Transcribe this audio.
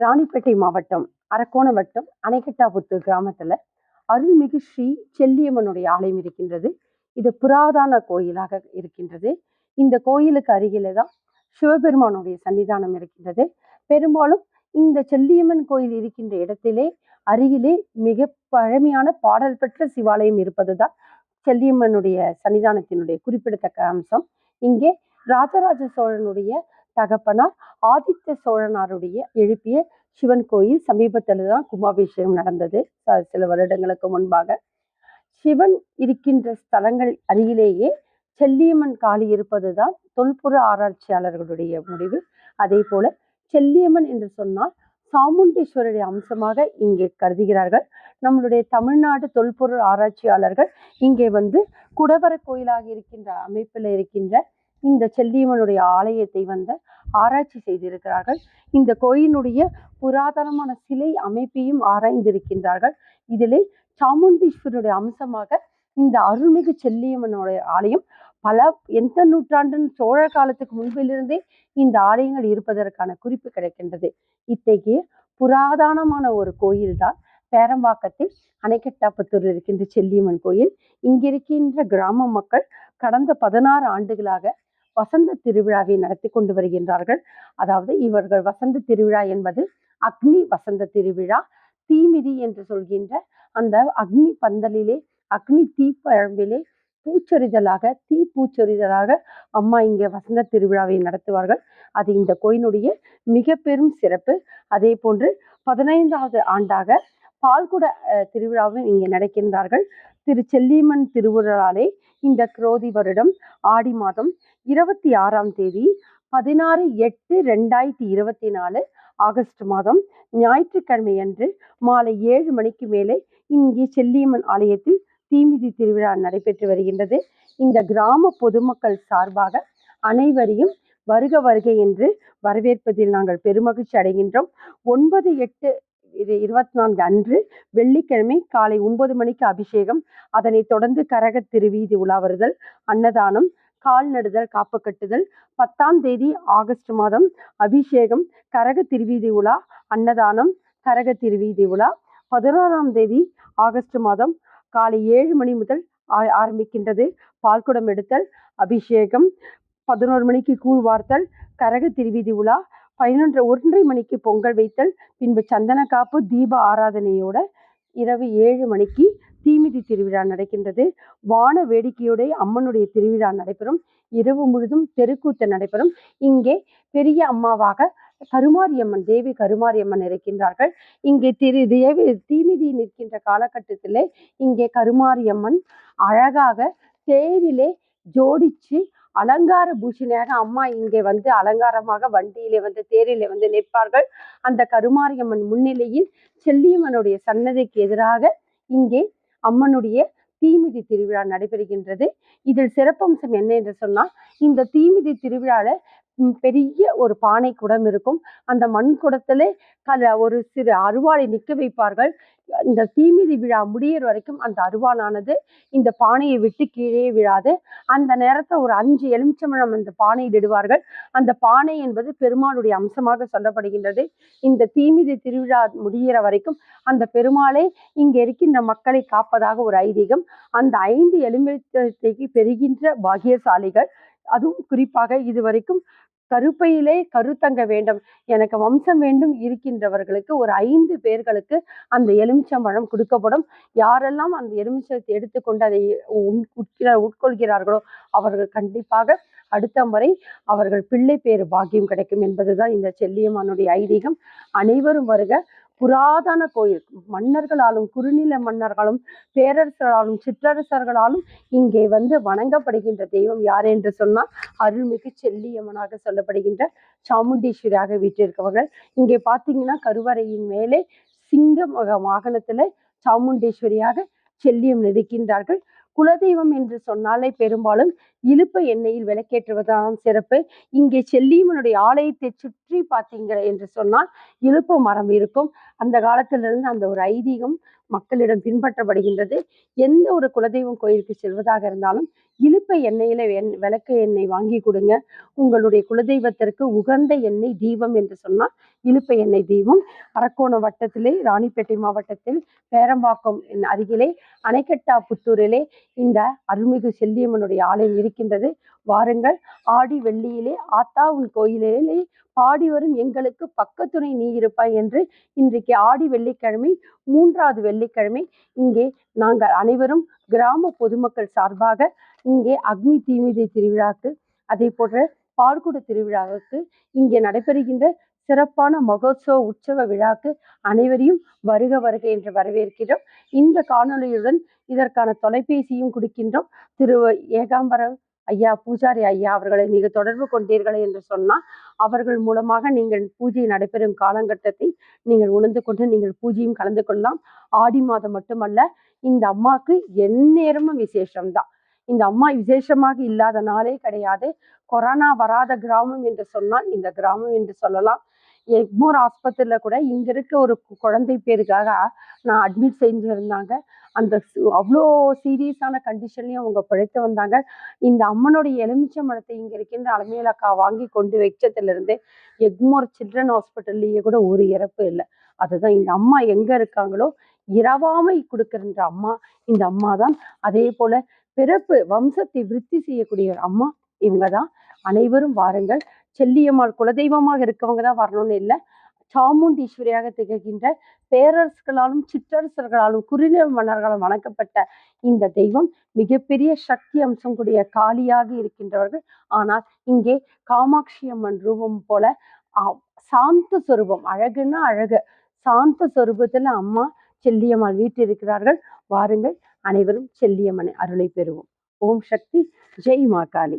ராணிப்பேட்டை மாவட்டம் அரக்கோண வட்டம் அணைக்கட்டாபுத்தூர் கிராமத்துல அருள்மிகு ஸ்ரீ செல்லியம்மனுடைய ஆலயம் இருக்கின்றது. இது புராதான கோயிலாக இருக்கின்றது. இந்த கோயிலுக்கு அருகில தான் சிவபெருமானுடைய சன்னிதானம் இருக்கின்றது. பெரும்பாலும் இந்த செல்லியம்மன் கோயில் இருக்கின்ற இடத்திலே அருகிலே மிக பழமையான பாடல் பெற்ற சிவாலயம் இருப்பதுதான் செல்லியம்மனுடைய சன்னிதானத்தினுடைய குறிப்பிடத்தக்க அம்சம். இங்கே ராஜராஜ சோழனுடைய தகப்பனார் ஆதித்த சோழனாருடைய எழுப்பிய சிவன் கோயில் சமீபத்தில் தான் கும்பாபிஷேகம் நடந்தது. ச- சில வருடங்களுக்கு முன்பாக. சிவன் இருக்கின்ற ஸ்தலங்கள் அருகிலேயே செல்லியம்மன் காளி இருப்பதுதான் தொல்புற ஆராய்ச்சியாளர்களுடைய முடிவு. அதே போல செல்லியம்மன் என்று சொன்னால் சாமுண்டீஸ்வரருடைய அம்சமாக இங்கே கருதுகிறார்கள். நம்மளுடைய தமிழ்நாடு தொல்பொருள் ஆராய்ச்சியாளர்கள் இங்கே வந்து குடவர கோயிலாக இருக்கின்ற அமைப்பில் இருக்கின்ற இந்த செல்லியம்மனுடைய ஆலயத்தை வந்து ஆராய்ச்சி செய்திருக்கிறார்கள். இந்த கோயிலுடைய புராதனமான சிலை அமைப்பையும் ஆராய்ந்திருக்கின்றார்கள். இதிலே சாமுண்டீஸ்வரருடைய அம்சமாக இந்த அருள்மிகு செல்லியம்மனுடைய ஆலயம் பல எந்த நூற்றாண்டின் சோழ காலத்துக்கு முன்பிலிருந்தே இந்த ஆலயங்கள் இருப்பதற்கான குறிப்பு கிடைக்கின்றது. இத்தகைய புராதனமான ஒரு கோயில்தான் பேரம்பாக்கத்தில் அணைக்கட்டாப்பத்தூரில் இருக்கின்ற செல்லியம்மன் கோயில். இங்கிருக்கின்ற கிராம மக்கள் கடந்த பதினாறு ஆண்டுகளாக வசந்த திருவிழாவை நடத்தி கொண்டு வருகின்றார்கள். அதாவது இவர்கள் வசந்த திருவிழா என்பது அக்னி வசந்த திருவிழா. தீமிதி என்று சொல்கின்ற அந்த அக்னி பந்தலிலே அக்னி தீப்பழம்பிலே பூச்சொரிதலாக தீ பூச்சொரிதலாக அம்மா இங்கே வசந்த திருவிழாவை நடத்துவார்கள். அது இந்த கோயிலுடைய மிக பெரும் சிறப்பு. அதே போன்று பதினைந்தாவது ஆண்டாக பால்குட திருவிழாவும் இங்கே நடக்கின்றார்கள். திரு செல்லியம்மன் திருவிழாலே இந்த குரோதி வருடம் ஆடி மாதம் இருபத்தி ஆறாம் தேதி பதினாறு எட்டு ரெண்டாயிரத்தி இருபத்தி நாலு ஆகஸ்ட் மாதம் ஞாயிற்றுக்கிழமை அன்று மாலை ஏழு மணிக்கு மேலே இங்கே செல்லியம்மன் ஆலயத்தில் தீமிதி திருவிழா நடைபெற்று வருகின்றது. இந்த கிராம பொதுமக்கள் சார்பாக அனைவரையும் வருக வருகை என்று வரவேற்பதில் நாங்கள் பெருமகிழ்ச்சி அடைகின்றோம். ஒன்பது எட்டு இது இருபத்தி நான்கு அன்று வெள்ளிக்கிழமை காலை ஒன்பது மணிக்கு அபிஷேகம். அதனைத் தொடர்ந்து கரக திருவீதி உலா வருதல் அன்னதானம் கால் நடுதல் காப்பு கட்டுதல். பத்தாம் தேதி ஆகஸ்ட் மாதம் அபிஷேகம் கரக திருவீதி உலா அன்னதானம் கரக திருவீதி உலா. பதினோராம் தேதி ஆகஸ்ட் மாதம் காலை ஏழு மணி முதல் ஆ- ஆரம்பிக்கின்றது. பால்குடம் எடுத்தல் அபிஷேகம். பதினோரு மணிக்கு கூழ் வார்த்தல் கரக திருவீதி உலா. பதினொன்று ஒன்றரை மணிக்கு பொங்கல் வைத்தல் பின்பு சந்தன காப்பு தீப ஆராதனையோட இரவு ஏழு மணிக்கு தீமிதி திருவிழா நடக்கின்றது. வான வேடிக்கையோட அம்மனுடைய திருவிழா நடைபெறும். இரவு முழுதும் தெருக்கூத்து நடைபெறும். இங்கே பெரிய அம்மாவாக கருமாரியம்மன் தேவி கருமாரியம்மன் இருக்கின்றார்கள். இங்கே திரு தேவி தீமிதி நிற்கின்ற காலகட்டத்திலே இங்கே கருமாரியம்மன் அழகாக தேரிலே ஜோடிச்சு அலங்கார பூஷணியாக அம்மா இங்கே வந்து அலங்காரமாக வண்டியிலே வந்து தேரிலே வந்து நிற்பார்கள். அந்த கருமாரியம்மன் முன்னிலையில் செல்லியம்மனுடைய சன்னதிக்கு எதிராக இங்கே அம்மனுடைய தீமிதி திருவிழா நடைபெறுகின்றது. இதில் சிறப்பம்சம் என்ன என்று சொன்னால் இந்த தீமிதி திருவிழாவில் பெரிய ஒரு பானை குடம் இருக்கும். அந்த மண் குடத்துல கல ஒரு சிறு அருவாளை நிற்க வைப்பார்கள். இந்த தீமிதி விழா முடியிற வரைக்கும் அந்த அருவாளானது இந்த பானையை விட்டு கீழே விழாது. அந்த நேரத்தில் ஒரு அஞ்சு எலுமிச்சம்பழம் அந்த பானையில் இடுவார்கள். அந்த பானை என்பது பெருமாளுடைய அம்சமாக சொல்லப்படுகின்றது. இந்த தீமிதி திருவிழா முடிகிற வரைக்கும் அந்த பெருமாளை இங்கே இருக்கின்ற மக்களை காப்பதாக ஒரு ஐதீகம். அந்த ஐந்து எலுமிச்சத்தைக்கு பெறுகின்ற பாக்கியசாலிகள் அதுவும் குறிப்பாக இதுவரைக்கும் கருப்பையிலே கருத்தங்க வேண்டும். எனக்கு வம்சம் வேண்டும் இருக்கின்றவர்களுக்கு ஒரு ஐந்து பேர்களுக்கு அந்த எலுமிச்சம்பழம் கொடுக்கப்படும். யாரெல்லாம் அந்த எலுமிச்சத்தை எடுத்துக்கொண்டு அதை உண்- உட்கிற- உட்கொள்கிறார்களோ அவர்கள் கண்டிப்பாக அடுத்த முறை அவர்கள் பிள்ளை பேர் பாக்கியம் கிடைக்கும் என்பதுதான் இந்த செல்லியம்மானுடைய ஐதீகம். அனைவரும் வருக புராதன கோயில். மன்னர்களாலும் குறுநில மன்னர்களும் பேரரசர்களாலும் சிற்றரசர்களாலும் இங்கே வந்து வணங்கப்படுகின்ற தெய்வம் யார் என்று சொன்னால் அருள்மிகு செல்லியம்மனாக சொல்லப்படுகின்ற சாமுண்டீஸ்வரியாக வீற்றிருக்கவர்கள் இங்கே பார்த்தீங்கன்னா கருவறையின் மேலே சிங்க வாகனத்தில் சாமுண்டீஸ்வரியாக செல்லியம் இருக்கின்றார்கள் குலதெய்வம் என்று சொன்னாலே பெரும்பாலும் இழுப்ப எண்ணெயில் விளக்கேற்றுவதுதான் சிறப்பு. இங்கே செல்லியம்மனுடைய ஆலயத்தை சுற்றி பார்த்தீங்க என்று சொன்னால் இலுப்ப மரம் இருக்கும். அந்த காலத்திலிருந்து அந்த ஒரு ஐதீகம் மக்களிடம் பின்பற்றப்படுகின்றது. எந்த ஒரு குலதெய்வம் கோயிலுக்கு செல்வதாக இருந்தாலும் இனிப்ப எண்ணெயில எண் விளக்கு எண்ணெய் வாங்கி கொடுங்க. உங்களுடைய குலதெய்வத்திற்கு உகந்த எண்ணெய் தீபம் என்று சொன்னால் இனிப்ப எண்ணெய் தீபம். அரக்கோணம் வட்டத்திலே ராணிப்பேட்டை மாவட்டத்தில் பேரம்பாக்கம் அருகிலே அணைக்கட்டா புத்தூரிலே இந்த அருள்மிகு செல்லியம்மனுடைய ஆலயம் இருக்கின்றது. வாருங்கள். ஆடி வெள்ளியிலே ஆத்தா உன் கோயிலிலே பாடி வரும் எங்களுக்கு பக்கத்துணை நீ இருப்பாய் என்று இன்றைக்கு ஆடி வெள்ளிக்கிழமை மூன்றாவது வெள்ளிக்கிழமை இங்கே நாங்கள் அனைவரும் கிராம பொதுமக்கள் சார்பாக இங்கே அக்னி தீமிதி திருவிழாக்கு அதே போன்ற பால்குட திருவிழாவுக்கு இங்கே நடைபெறுகின்ற சிறப்பான மகோத்சவ உற்சவ விழாக்கு அனைவரையும் வருக வருக என்று வரவேற்கிறோம். இந்த காணொலியுடன் இதற்கான தொலைபேசியும் கொடுக்கின்றோம். திரு ஏகாம்பரம் ஐயா பூஜாரி ஐயா அவர்களை நீங்கள் தொடர்பு கொண்டீர்கள் என்று சொன்னால் அவர்கள் மூலமாக நீங்கள் பூஜை நடைபெறும் காலகட்டத்தை நீங்கள் உணர்ந்து கொண்டு நீங்கள் பூஜையும் கலந்து கொள்ளலாம். ஆடி மாதம் மட்டுமல்ல இந்த அம்மாவுக்கு எந்நேரமும் விசேஷம்தான். இந்த அம்மா விசேஷமாக இல்லாத நாளே கிடையாது. கொரோனா வராத கிராமம் என்று சொன்னால் இந்த கிராமம் என்று சொல்லலாம். எக்மோர் ஆஸ்பத்திரியில் கூட இங்கே இருக்க ஒரு குழந்தை பேருக்காக நான் அட்மிட் செஞ்சுருந்தாங்க. அந்த அவ்வளோ சீரியஸான கண்டிஷன்லையும் அவங்க பிழைத்து வந்தாங்க. இந்த அம்மனுடைய எலுமிச்சை மரத்தை இங்கே இருக்கின்ற அலமேலக்கா வாங்கி கொண்டு வச்சதுலேருந்து எக்மோர் சில்ட்ரன் ஹாஸ்பிட்டல்லையே கூட ஒரு இறப்பு இல்லை. அதுதான் இந்த அம்மா எங்கே இருக்காங்களோ இரவாமை கொடுக்குற அம்மா இந்த அம்மா தான் அதே போல் பிறப்பு வம்சத்தை விருத்தி செய்யக்கூடிய அம்மா இவங்க தான் அனைவரும் வாருங்கள். செல்லியம்மாள் குலதெய்வமாக இருக்கவங்க தான் வரணும்னு இல்லை. சாமுண்டீஸ்வரியாக திகழ்கின்ற பேரரசுகளாலும் சிற்றரசர்களாலும் குறுநில மன்னர்களாலும் வணக்கப்பட்ட இந்த தெய்வம் மிகப்பெரிய சக்தி அம்சம் கூடிய காளியாக இருக்கின்றவர்கள். ஆனால் இங்கே காமாட்சி அம்மன் ரூபம் போல சாந்த சொரூபம் அழகுன்னா அழகு. சாந்த சொரூபத்தில் அம்மா செல்லியம்மாள் வீட்டில் இருக்கிறார்கள். வாருங்கள். அனைவரும் செல்லியம்மனை அருளை பெறுவோம். ஓம் சக்தி. ஜெய் மா காளி.